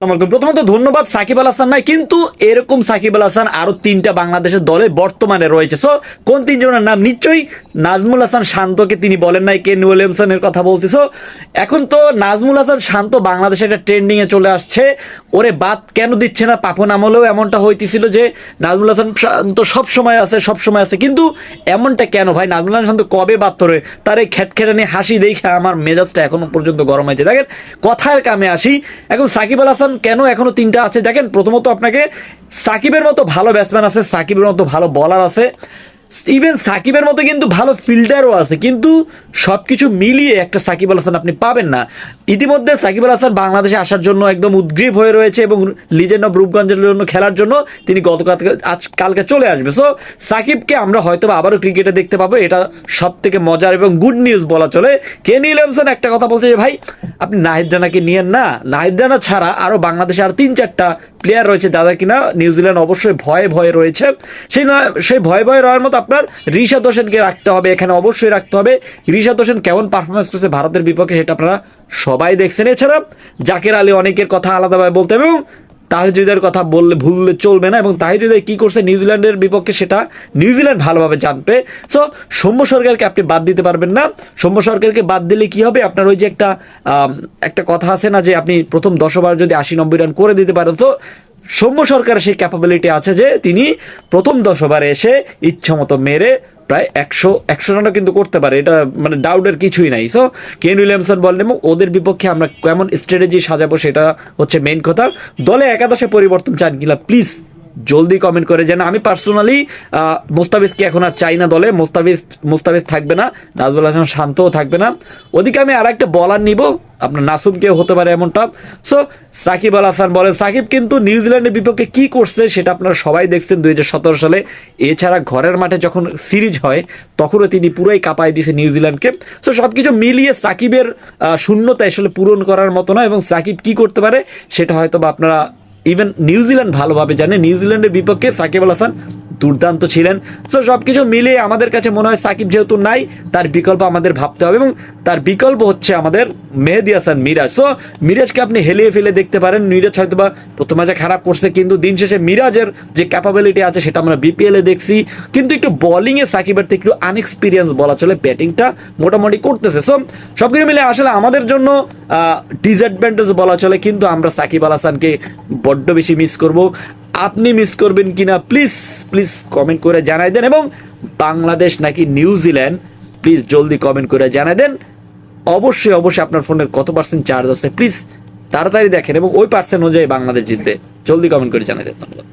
প্রথমত ধন্যবাদ সাকিব আল হাসান নাই, কিন্তু এরকম সাকিব আল হাসান আরও তিনটা বাংলাদেশের দলে বর্তমানে রয়েছে। সো কোন তিনজনের নাম? নিশ্চয়ই নাজমুল হাসান শান্তকে তিনি বলেন নাই কেন উইলিয়ামসনের কথা বলছি। সো এখন তো নাজমুল হাসান শান্ত বাংলাদেশে একটা ট্রেন্ডিং এ চলে আসছে। ওরে বাদ কেন দিচ্ছে না? পাপন আমলেও এমনটা হইতেছিল যে নাজমুল হাসান শান্ত সব সময় আছে সব সময় আছে। কিন্তু এমনটা কেন ভাই? নাজমুল হাসান শান্ত কবে বাদ পড়ে? তার এই খ্যাটখ্যাটানি হাসি দেখে আমার মেজাজটা এখনও পর্যন্ত গরম হয়েছে। দেখেন, কথার কামে আসি। এখন সাকিব আল হাসান কেন এখনও তিনটা আছে? দেখেন, প্রথমত আপনাকে সাকিবের মতো ভালো ব্যাটসম্যান আছে, সাকিবের মতো ভালো বলার আছে। ইভেন সাকিবের মতো কিন্তু ভালো ফিল্ডারও আছে, কিন্তু সবকিছু মিলিয়ে একটা সাকিব আল হাসান আপনি পাবেন না। ইতিমধ্যে সাকিব আল হাসান বাংলাদেশে আসার জন্য একদম উদ্গ্রীব হয়ে রয়েছে এবং লিজেন্ড অফ রূপগঞ্জের জন্য খেলার জন্য তিনি গতকাল আজ কালকে চলে আসবে। সো সাকিবকে আমরা হয়তো আবারও ক্রিকেটে দেখতে পাবো, এটা সব থেকে মজার এবং গুড নিউজ বলা চলে। কেন উইলিয়ামসন একটা কথা বলছে যে, ভাই, আপনি নাহিদ রানাকে নিয়েন না। নাহিদ রানা ছাড়া আরও বাংলাদেশে আর তিন চারটা প্লেয়ার রয়েছে দাদা কিনা? নিউজিল্যান্ড অবশ্যই ভয়ে ভয়ে রয়েছে। সেই নয় সেই ভয়ে ভয়ে রওয়ার মতো আপনার ঋষাদ হোসেনকে রাখতে হবে, এখানে অবশ্যই রাখতে হবে। ঋষাদ হোসেন কেমন পারফরমেন্স করছে ভারতের বিপক্ষে সেটা আপনারা সবাই দেখছেন। এছাড়া জাকের আলী অনেকের কথা আলাদাভাবে বলতে এবং তাহিজুদের কথা বললে ভুললে চলবে না, এবং তাহিজুদের কি করছে নিউজিল্যান্ডের বিপক্ষে সেটা নিউজিল্যান্ড ভালোভাবে জানবে। সো সৌম্য সরকারকে আপনি বাদ দিতে পারবেন না। সৌম্য সরকারকে বাদ দিলে কি হবে? আপনার ওই যে একটা একটা কথা আছে না যে আপনি প্রথম দশ ওভার যদি আশি নব্বই রান করে দিতে পারেন। তো সৌম্য সরকারের সেই ক্যাপাবিলিটি আছে যে তিনি প্রথম দশ ওভারে এসে ইচ্ছা মতো মেরে প্রায় একশো একশো রানও কিন্তু করতে পারে। এটা মানে ডাউটের কিছুই নাই। সো কেন উইলিয়ামসন বলেন এবং ওদের বিপক্ষে আমরা কেমন স্ট্র্যাটেজি সাজাবো সেটা হচ্ছে মেইন কথা। দলে একাদশে পরিবর্তন চান কিনা প্লিজ জলদি কমেন্ট করে যেন আমি পার্সোনালি মোস্তাফিজকে এখন আর চাই না দলে। মোস্তাফিজ মোস্তাফিজ থাকবে না। নাজবুল হাসান শান্তও থাকবে না। ওদিকে আমি আর একটা বলার নিব। আপনার নাসুমকেও হতে পারে এমনটা। সো সাকিব আল হাসান বলেন, সাকিব কিন্তু নিউজিল্যান্ডের বিপক্ষে কি করছে সেটা আপনারা সবাই দেখছেন দুই হাজার সতেরো সালে। এছাড়া ঘরের মাঠে যখন সিরিজ হয়, তখনও তিনি পুরোই কাঁপায় দিয়েছে নিউজিল্যান্ডকে। সো সবকিছু মিলিয়ে সাকিবের শূন্যতা আসলে পূরণ করার মতো না এবং সাকিব কি করতে পারে, সেটা হয়তো বা আপনারা ইভেন নিউজিল্যান্ড ভালোভাবে জানে। নিউজিল্যান্ডের বিপক্ষে সাকিব আল হাসান দুর্দান্ত ছিলেন। সো সবকিছু মিলিয়ে আমাদের কাছে মনে হয় সাকিব যেহেতু নাই, তার বিকল্প আমাদের ভাবতে হবে এবং তার বিকল্প হচ্ছে আমাদের মেহেদি হাসান মিরাজ। সো মিরাজকে আপনি হেলিয়ে ফেলে দেখতে পারেন। মিরাজ হয়তো বা প্রথম ম্যাচে খারাপ করছে, কিন্তু দিন শেষে মিরাজের যে ক্যাপাবিলিটি আছে সেটা আমরা বিপিএলে দেখছি। কিন্তু একটু বোলিং এ সাকিবের একটু আনএক্সপিরিয়েন্স বলা চলে ব্যাটিংটা মোটামুটি করতেছে। সো সবকিছু মিলে আসলে আমাদের জন্য ডিসঅ্যাডভান্টেজ বলা চলে, কিন্তু আমরা সাকিব আল হাসানকে বড্ড বেশি মিস করব। আপনি মিস করবেন কিনা প্লিজ প্লিজ কমেন্ট করে জানাই দেন এবং বাংলাদেশ নাকি নিউজিল্যান্ড প্লিজ জলদি কমেন্ট করে জানাই দেন। অবশ্যই অবশ্যই আপনার ফোনের কত পার্সেন্ট চার্জ আছে প্লিজ তাড়াতাড়ি দেখেন এবং ওই পার্সেন্ট অনুযায়ী বাংলাদেশ জিতবে। জলদি কমেন্ট করে জানাই দেন, ধন্যবাদ।